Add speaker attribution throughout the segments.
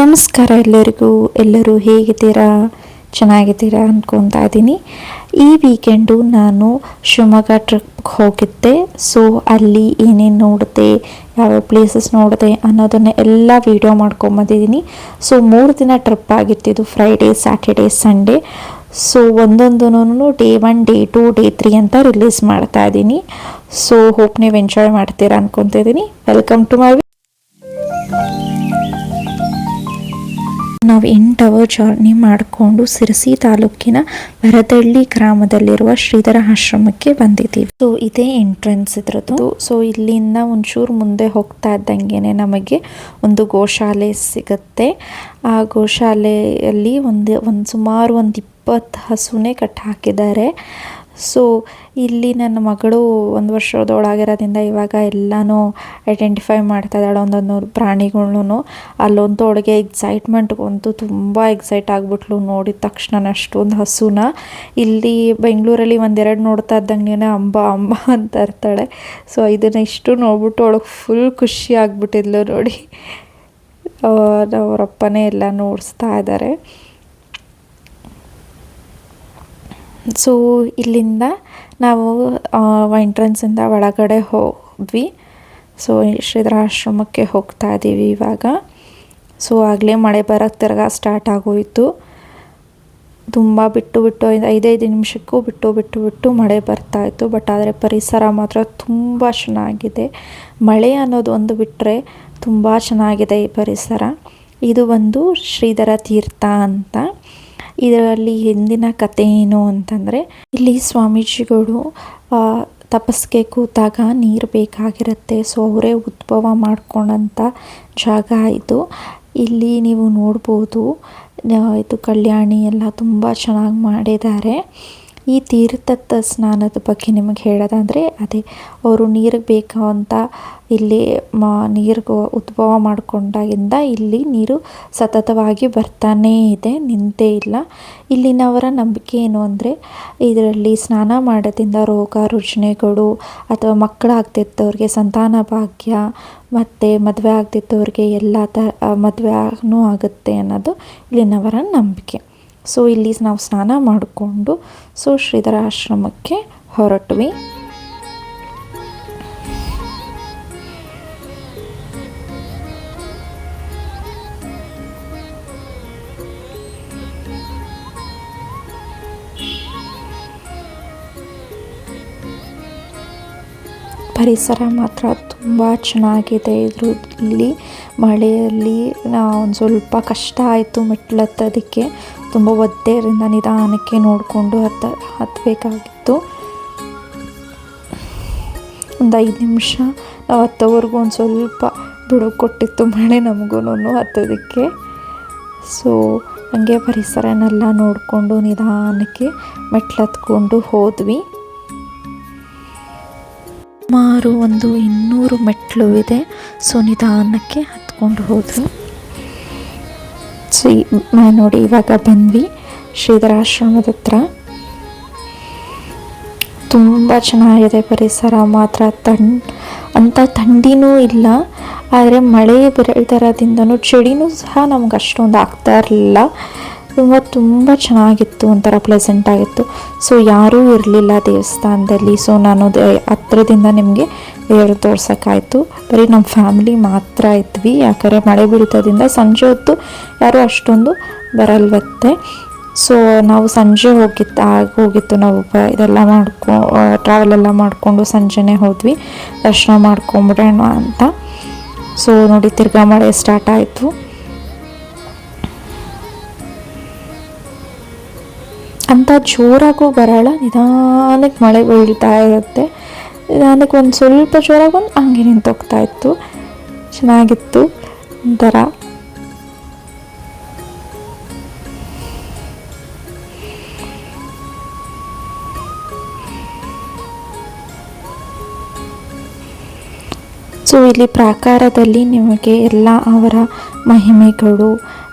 Speaker 1: ನಮಸ್ಕಾರ ಎಲ್ಲರಿಗೂ. ಎಲ್ಲರೂ ಹೇಗಿದ್ದೀರಾ? ಚೆನ್ನಾಗಿದ್ದೀರಾ ಅಂದ್ಕೊತಾ ಇದ್ದೀನಿ. ಈ ವೀಕೆಂಡು ನಾನು ಶಿವಮೊಗ್ಗ ಟ್ರಿಪ್ಗೆ ಹೋಗಿದ್ದೆ. ಸೊ ಅಲ್ಲಿ ಏನೇನು ನೋಡಿದೆ, ಯಾವ ಪ್ಲೇಸಸ್ ನೋಡಿದೆ ಅನ್ನೋದನ್ನ ಎಲ್ಲ ವೀಡಿಯೋ ಮಾಡ್ಕೊಂಬಂದಿದ್ದೀನಿ. ಸೊ ಮೂರು ದಿನ ಟ್ರಿಪ್ ಆಗಿರ್ತಿದ್ದು Friday Saturday Sunday so ಒಂದೊಂದನ್ನು day one day two day three ಅಂತ ರಿಲೀಸ್ ಮಾಡ್ತಾ ಇದ್ದೀನಿ. ಸೊ ಹೋಪ್ ನೀವು ಎಂಜಾಯ್ ಮಾಡ್ತೀರಾ ಅನ್ಕೊತಿದ್ದೀನಿ ವೆಲ್ಕಮ್ ಟು ಮೈ ನಾವು ಎಂಟು ಅವರ್ ಜರ್ನಿ ಮಾಡಿಕೊಂಡು ಸಿರಸಿ ತಾಲೂಕಿನ ವರದಳ್ಳಿ ಗ್ರಾಮದಲ್ಲಿರುವ ಶ್ರೀಧರ ಆಶ್ರಮಕ್ಕೆ ಬಂದಿದ್ದೀವಿ. ಸೊ ಇದೇ ಎಂಟ್ರೆನ್ಸ್ ಇದ್ರದ್ದು. ಸೊ ಇಲ್ಲಿಂದ ಒಂಚೂರು ಮುಂದೆ ಹೋಗ್ತಾ ಇದ್ದಂಗೆನೆ ನಮಗೆ ಒಂದು ಗೋಶಾಲೆ ಸಿಗುತ್ತೆ. ಆ ಗೋಶಾಲೆಯಲ್ಲಿ ಒಂದು ಒಂದು ಸುಮಾರು ಒಂದು ಇಪ್ಪತ್ತು ಹಸುನೇ ಕಟ್ಟಿ ಹಾಕಿದ್ದಾರೆ ಸೊ ಇಲ್ಲಿ ನನ್ನ ಮಗಳು ಒಂದು ವರ್ಷದೊಳಗಿರೋದ್ರಿಂದ ಇವಾಗ ಎಲ್ಲನೂ ಐಡೆಂಟಿಫೈ ಮಾಡ್ತಾ ಇದ್ದಾಳೆ. ಒಂದೊಂದು ಪ್ರಾಣಿಗಳ್ನು ಅಲ್ಲೊಂದು ಅವಳಿಗೆ ಎಕ್ಸೈಟ್ಮೆಂಟ್ ಅಂತೂ ತುಂಬ ಎಕ್ಸೈಟ್ ಆಗಿಬಿಟ್ಲು. ನೋಡಿದ ತಕ್ಷಣ ಅಷ್ಟೊಂದು ಹಸುನ. ಇಲ್ಲಿ ಬೆಂಗಳೂರಲ್ಲಿ ಒಂದೆರಡು ನೋಡ್ತಾ ಇದ್ದಂಗೆ ಅಂಬ ಅಂಬ ಅಂತ ಇರ್ತಾಳೆ. ಸೊ ಇದನ್ನು ಇಷ್ಟು ನೋಡ್ಬಿಟ್ಟು ಅವಳಿಗೆ ಫುಲ್ ಖುಷಿ ಆಗಿಬಿಟ್ಟಿದ್ಲು ನೋಡಿ. ಅವರಪ್ಪನೇ ಎಲ್ಲ ನೋಡಿಸ್ತಾ ಇದ್ದಾರೆ ಸೊ ಇಲ್ಲಿಂದ ನಾವು ಎಂಟ್ರೆನ್ಸಿಂದ ಒಳಗಡೆ ಹೋದ್ವಿ. ಸೊ ಆಶ್ರಮಕ್ಕೆ ಹೋಗ್ತಾ ಇದ್ದೀವಿ ಇವಾಗ. ಸೊ ಆಗಲೇ ಮಳೆ ಬರೋಕ್ಕೆ ತಿರ್ಗಾ ಸ್ಟಾರ್ಟ್ ಆಗೋಯಿತು. ತುಂಬ ಬಿಟ್ಟು ಬಿಟ್ಟು ಐದು, ಐದೈದು ನಿಮಿಷಕ್ಕೂ ಬಿಟ್ಟು ಬಿಟ್ಟು ಬಿಟ್ಟು ಮಳೆ ಬರ್ತಾ ಇತ್ತು. ಬಟ್ ಆದರೆ ಪರಿಸರ ಮಾತ್ರ ತುಂಬ ಚೆನ್ನಾಗಿದೆ. ಮಳೆ ಅನ್ನೋದು ಒಂದು ಬಿಟ್ಟರೆ ತುಂಬ ಚೆನ್ನಾಗಿದೆ ಈ ಪರಿಸರ. ಇದು ಒಂದು ಶ್ರೀಧರ ತೀರ್ಥ ಅಂತ. ಇದರಲ್ಲಿ ಹಿಂದಿನ ಕತೆ ಏನು ಅಂತಂದರೆ, ಇಲ್ಲಿ ಸ್ವಾಮೀಜಿಗಳು ತಪಸ್ಗೆ ಕೂತಾಗ ನೀರು ಬೇಕಾಗಿರುತ್ತೆ, ಸೊ ಅವರೇ ಉದ್ಭವ ಮಾಡ್ಕೊಂಡಂಥ ಜಾಗ ಇದು. ಇಲ್ಲಿ ನೀವು ನೋಡ್ಬೋದು ಇದು ಕಲ್ಯಾಣಿ ಎಲ್ಲ ತುಂಬ ಚೆನ್ನಾಗಿ ಮಾಡಿದ್ದಾರೆ. ಈ ತೀರ್ಥದ ಸ್ನಾನದ ಬಗ್ಗೆ ನಿಮಗೆ ಹೇಳೋದಂದರೆ ಅದೇ ಅವರು ನೀರಿಗೆ ಬೇಕು ಇಲ್ಲಿ ಮ ನೀರಿಗೆ ಉದ್ಭವ ಮಾಡಿಕೊಂಡಾಗಿಂದ ಇಲ್ಲಿ ನೀರು ಸತತವಾಗಿ ಬರ್ತಾನೇ ಇದೆ, ನಿಂತೇ ಇಲ್ಲ. ಇಲ್ಲಿನವರ ನಂಬಿಕೆ ಏನು ಅಂದರೆ, ಇದರಲ್ಲಿ ಸ್ನಾನ ಮಾಡೋದ್ರಿಂದ ರೋಗ, ರುಜಿನಗಳು ಅಥವಾ ಮಕ್ಕಳಾಗ್ತಿದ್ದವ್ರಿಗೆ ಸಂತಾನ ಭಾಗ್ಯ ಮತ್ತು ಮದುವೆ ಆಗ್ತಿದ್ದವ್ರಿಗೆ ಎಲ್ಲ ತ, ಮದುವೆನೂ ಆಗುತ್ತೆ ಅನ್ನೋದು ಇಲ್ಲಿನವರ ನಂಬಿಕೆ. ಸೊ ಇಲ್ಲಿ ನಾವು ಸ್ನಾನ ಮಾಡಿಕೊಂಡು ಸೊ ಶ್ರೀಧರ ಆಶ್ರಮಕ್ಕೆ ಹೊರಟ್ವಿ. ಪರಿಸರ ಮಾತ್ರ ತುಂಬ ಚೆನ್ನಾಗಿದೆ. ಇಲ್ಲಿ ಮಳೆಯಲ್ಲಿ ಒಂದು ಸ್ವಲ್ಪ ಕಷ್ಟ ಆಯಿತು ಮೆಟ್ಲು ಹತ್ತೋದಕ್ಕೆ ತುಂಬ ಒದ್ದೆಯರಿಂದ ನಿಧಾನಕ್ಕೆ ನೋಡಿಕೊಂಡು ಹತ್ತ ಹತ್ತಬೇಕಾಗಿತ್ತು ಒಂದು ಐದು ನಿಮಿಷ ನಾವು ಹತ್ತೋವರೆಗೂ ಒಂದು ಸ್ವಲ್ಪ ಬಿಡುವು ಕೊಟ್ಟಿತ್ತು ಮಳೆ ನಮಗೂ ಹತ್ತೋದಕ್ಕೆ. ಸೊ ಹಂಗೆ ಪರಿಸರನೆಲ್ಲ ನೋಡಿಕೊಂಡು ನಿಧಾನಕ್ಕೆ ಮೆಟ್ಲು ಹತ್ಕೊಂಡು ಹೋದ್ವಿ. ಸುಮಾರು ಒಂದು ಇನ್ನೂರು ಮೆಟ್ಲು ಇದೆ ಸೊ ನಿಧಾನಕ್ಕೆ ಸೊ ಈ- ಮ- ನೋಡಿ, ಇವಾಗ ಬಂದ್ವಿ. ಶ್ರೀಧರಾಶ್ರಮದ ಹತ್ರ. ತುಂಬ ಚೆನ್ನಾಗಿದೆ ಪರಿಸರ, ಮಾತ್ರ ತಣ್ ಅಂಥ ಥಂಡಿನೂ ಇಲ್ಲ. ಆದರೆ ಮಳೆ ಬರೋದರದಿಂದನೂ ಚಳಿನೂ ಸಹ ನಮ್ಗೆ ಅಷ್ಟೊಂದು ಆಗ್ತಾ ಇರಲಿಲ್ಲ. ತುಂಬ ತುಂಬ ಚೆನ್ನಾಗಿತ್ತು, ಒಂಥರ ಪ್ಲೆಸೆಂಟ್ ಆಗಿತ್ತು. ಸೊ ಯಾರೂ ಇರಲಿಲ್ಲ ದೇವಸ್ಥಾನದಲ್ಲಿ. ಸೊ ನಾನು ಹತ್ರದಿಂದ ನಿಮಗೆ ದೇವರು ತೋರ್ಸೋಕ್ಕಾಯ್ತು. ಬರೀ ನಮ್ಮ ಫ್ಯಾಮಿಲಿ ಮಾತ್ರ ಇದ್ವಿ. ಯಾಕಂದರೆ ಮಳೆ ಬೀಳ್ತದಿಂದ ಸಂಜೆ ಹೊತ್ತು ಯಾರೂ ಅಷ್ಟೊಂದು ಬರಲ್ವತ್ತೆ. ಸೊ ನಾವು ಸಂಜೆ ಹೋಗಿತ್ತು ಆಗ ಹೋಗಿತ್ತು ನಾವು. ಇದೆಲ್ಲ ಮಾಡ್ಕೊ ಟ್ರಾವೆಲ್ ಎಲ್ಲ ಮಾಡಿಕೊಂಡು ಸಂಜೆನೇ ಹೋದ್ವಿ. ದರ್ಶನ ಮಾಡ್ಕೊಂಬಿಡೋಣ ಅಂತ. ಸೊ ನೋಡಿ ತಿರ್ಗಾ ಮಳೆ ಸ್ಟಾರ್ಟ್ ಆಯಿತು. ಅಂತ ಜೋರಾಗೂ ಬರಲ್ಲ, ನಿಧಾನಕ್ಕೆ ಮಳೆ ಬೀಳ್ತಾ ಇರುತ್ತೆ. ನಿಧಾನಕ್ಕೆ ಒಂದು ಸ್ವಲ್ಪ ಜೋರಾಗಿ ಬಂದು ಹಂಗೆ ನಿಂತೋಗ್ತಾ ಇತ್ತು. ಚೆನ್ನಾಗಿತ್ತು. ಒಂಥರ. ಸೊ ಇಲ್ಲಿ ಪ್ರಾಕಾರದಲ್ಲಿ ನಿಮಗೆ ಎಲ್ಲ ಅವರ ಮಹಿಮೆಗಳು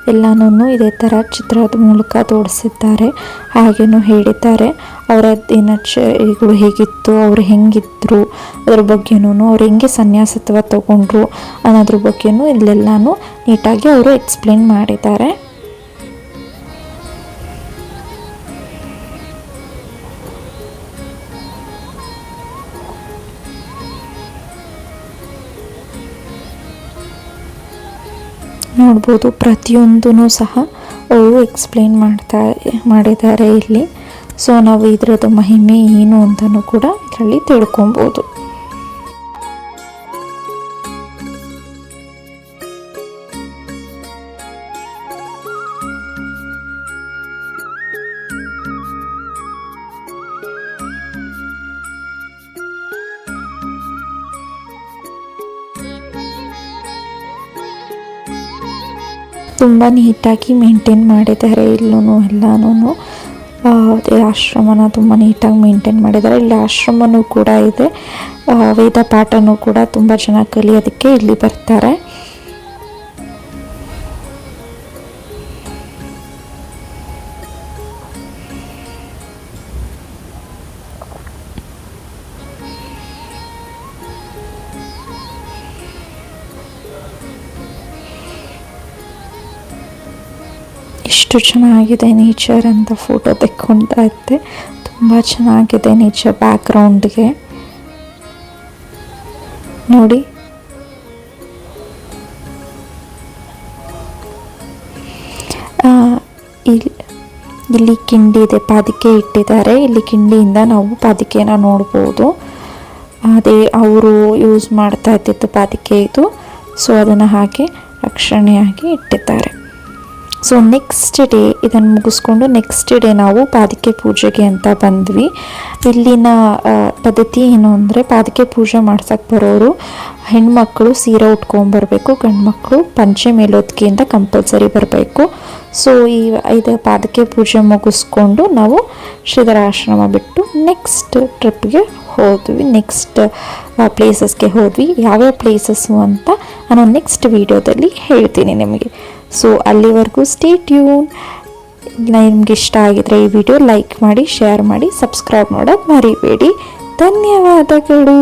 Speaker 1: ಎಲ್ಲನೂ ಇದೇ ಥರ ಚಿತ್ರದ ಮೂಲಕ ತೋರಿಸಿದ್ದಾರೆ. ಹಾಗೇನೂ ಹೇಳಿದ್ದಾರೆ. ಅವರ ದಿನಚರಿಗಳು ಹೇಗಿತ್ತು, ಅವರು ಹೆಂಗಿದ್ರು, ಅದ್ರ ಬಗ್ಗೆನೂ ಅವ್ರು ಹೆಂಗೆ ಸನ್ಯಾಸತ್ವ ತಗೊಂಡ್ರು ಅನ್ನೋದ್ರ ಬಗ್ಗೆನೂ ಇಲ್ಲೆಲ್ಲಾನು ನೀಟಾಗಿ ಅವರು ಎಕ್ಸ್ಪ್ಲೇನ್ ಮಾಡಿದ್ದಾರೆ. ನೋಡ್ಬೋದು. ಪ್ರತಿಯೊಂದೂ ಸಹ ಅವರು ಎಕ್ಸ್ಪ್ಲೇನ್ ಮಾಡ್ತಾ, ಮಾಡಿದ್ದಾರೆ ಇಲ್ಲಿ. ಸೊ ನಾವು ಇದರದ್ದು ಮಹಿಮೆ ಏನು ಅಂತಲೂ ಕೂಡ ಇದರಲ್ಲಿ ತಿಳ್ಕೊಬೋದು. ತುಂಬ ನೀಟಾಗಿ ಮೇಂಟೈನ್ ಮಾಡಿದ್ದಾರೆ. ಇಲ್ಲೂ ಎಲ್ಲನೂ ಆಶ್ರಮನ ತುಂಬ ನೀಟಾಗಿ ಮೇಂಟೈನ್ ಮಾಡಿದ್ದಾರೆ. ಇಲ್ಲಿ ಆಶ್ರಮನೂ ಕೂಡ ಇದೆ. ವೇದ ಪಾಠನೂ ಕೂಡ ತುಂಬ ಜನ ಕಲಿಯೋದಕ್ಕೆ ಇಲ್ಲಿ ಬರ್ತಾರೆ. ಎಷ್ಟು ಚೆನ್ನಾಗಿದೆ ನೇಚರ್ ಅಂತ ಫೋಟೋ ತೆಕ್ಕೊಳ್ತಾ ಇದ್ದೆ. ತುಂಬ ಚೆನ್ನಾಗಿದೆ ನೇಚರ್ ಬ್ಯಾಕ್ಗ್ರೌಂಡ್ಗೆ ನೋಡಿ. ಇಲ್ಲಿ ಇಲ್ಲಿ ಕಿಂಡಿ ಇದೆ, ಪಾದಿಕೆ ಇಟ್ಟಿದ್ದಾರೆ. ಇಲ್ಲಿ ಕಿಂಡಿಯಿಂದ ನಾವು ಪಾದಿಕೆನ ನೋಡ್ಬೋದು. ಅದೇ ಅವರು ಯೂಸ್ ಮಾಡ್ತಾ ಇದ್ದಿದ್ದು ಪಾದಿಕೆ ಇದು. ಸೊ ಅದನ್ನು ಹಾಗೆ ರಕ್ಷಣೆಯಾಗಿ ಇಟ್ಟಿದ್ದಾರೆ. ಸೊ ನೆಕ್ಸ್ಟ್ ಡೇ ಇದನ್ನು ಮುಗಿಸ್ಕೊಂಡು ನೆಕ್ಸ್ಟ್ ಡೇ ನಾವು ಪಾದಿಕೆ ಪೂಜೆಗೆ ಅಂತ ಬಂದ್ವಿ. ಇಲ್ಲಿನ ಪದ್ಧತಿ ಏನು ಅಂದರೆ ಪಾದಿಕೆ ಪೂಜೆ ಮಾಡ್ಸಕ್ಕೆ ಬರೋರು ಹೆಣ್ಮಕ್ಳು ಸೀರೆ ಉಟ್ಕೊಂಬರ್ಬೇಕು, ಗಂಡ್ಮಕ್ಳು ಪಂಚೆ ಮೇಲೊತ್ತಿಗೆಯಿಂದ ಕಂಪಲ್ಸರಿ ಬರಬೇಕು. ಸೊ ಈ ಇದು ಪಾದಕೆ ಪೂಜೆ ಮುಗಿಸ್ಕೊಂಡು ನಾವು ಶ್ರೀಧರ ಆಶ್ರಮ ಬಿಟ್ಟು ನೆಕ್ಸ್ಟ್ ಟ್ರಿಪ್ಗೆ ಹೋದ್ವಿ. ನೆಕ್ಸ್ಟ್ ಪ್ಲೇಸಸ್ಗೆ ಹೋದ್ವಿ. ಯಾವ್ಯಾವ ಪ್ಲೇಸಸ್ಸು ಅಂತ ನಾನು ನೆಕ್ಸ್ಟ್ ವೀಡಿಯೋದಲ್ಲಿ ಹೇಳ್ತೀನಿ ನಿಮಗೆ. ಸೊ ಅಲ್ಲಿವರೆಗೂ ಸ್ಟೇ ಟ್ಯೂನ್ ನಿಮ್ಗೆ ಇಷ್ಟ ಆಗಿದ್ರೆ ಈ ವಿಡಿಯೋ ಲೈಕ್ ಮಾಡಿ ಶೇರ್ ಮಾಡಿ ಸಬ್ಸ್ಕ್ರೈಬ್ ಮಾಡೋದು ಮರಿಬೇಡಿ. ಧನ್ಯವಾದಗಳು.